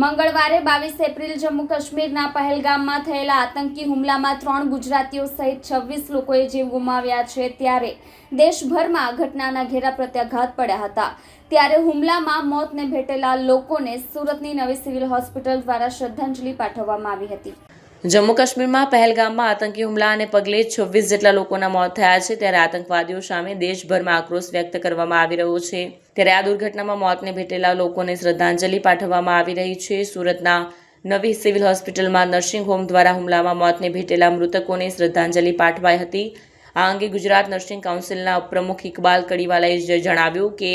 મંગળવારે બાવીસ એપ્રિલ જમ્મુ કાશ્મીરના પહેલગામમાં થયેલા આતંકી હુમલામાં ત્રણ ગુજરાતીઓ સહિત છવ્વીસ લોકોએ જીવ ગુમાવ્યા છે ત્યારે દેશભરમાં ઘટનાના ઘેરા પ્રત્યાઘાત પડ્યા હતા. ત્યારે હુમલામાં મોતને ભેટેલા લોકોને સુરતની નવી સિવિલ હોસ્પિટલ દ્વારા શ્રદ્ધાંજલિ પાઠવવામાં આવી હતી. જમ્મુ કાશ્મીરમાં પહેલગામમાં આતંકી હુમલાને પગલે છવ્વીસ જેટલા લોકોના મોત થયા છે ત્યારે આતંકવાદીઓ સામે દેશભરમાં આક્રોશ વ્યક્ત કરવામાં આવી રહ્યો છે. ત્યારે આ દુર્ઘટનામાં મોતને ભેટેલા લોકોને શ્રદ્ધાંજલિ પાઠવવામાં આવી રહી છે. સુરતના નવી સિવિલ હોસ્પિટલમાં નર્સિંગ હોમ દ્વારા હુમલામાં મોતને ભેટેલા મૃતકોને શ્રદ્ધાંજલિ પાઠવાઈ હતી. આ અંગે ગુજરાત નર્સિંગ કાઉન્સિલના ઉપપ્રમુખ ઇકબાલ કડીવાલાએ જણાવ્યું કે,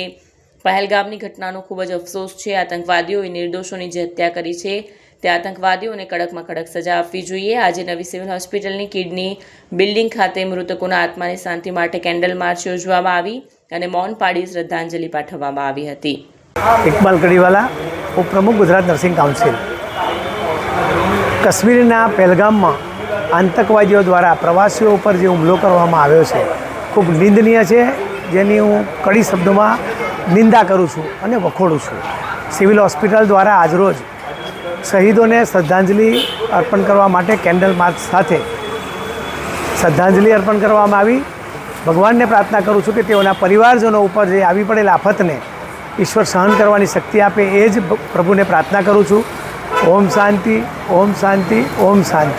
પહેલગામની ઘટનાનો ખૂબ જ અફસોસ છે. આતંકવાદીઓએ નિર્દોષોની જે હત્યા કરી છે. તે આતંકવાદીઓને કડકમાં કડક સજા આપવી જોઈએ. આજે નવી સિવિલ હોસ્પિટલની કિડની બિલ્ડિંગ ખાતે મૃતકોના આત્માની શાંતિ માટે કેન્ડલ માર્ચ યોજવામાં આવી અને મૌન પાડી શ્રદ્ધાંજલિ પાઠવવામાં આવી હતી. ઇકબાલ કડીવાલા ઉપપ્રમુખ ગુજરાત નર્સિંગ કાઉન્સિલ. કાશ્મીરના પહેલગામમાં આતંકવાદીઓ દ્વારા પ્રવાસીઓ ઉપર જે હુમલો કરવામાં આવ્યો છે, ખૂબ નિંદનીય છે. જેની હું કડી શબ્દોમાં નિંદા કરું છું અને વખોડું છું. સિવિલ હોસ્પિટલ દ્વારા આજરોજ શહીદોને શ્રદ્ધાંજલિ અર્પણ કરવા માટે કેન્ડલ માર્ચ સાથે શ્રદ્ધાંજલિ અર્પણ કરવામાં આવી. ભગવાનને પ્રાર્થના કરું છું કે તેઓના પરિવારજનો ઉપર જે આવી પડેલ આફતને ઈશ્વર સહન કરવાની શક્તિ આપે એ જ પ્રભુને પ્રાર્થના કરું છું. ઓમ શાંતિ ઓમ શાંતિ ઓમ શાંતિ.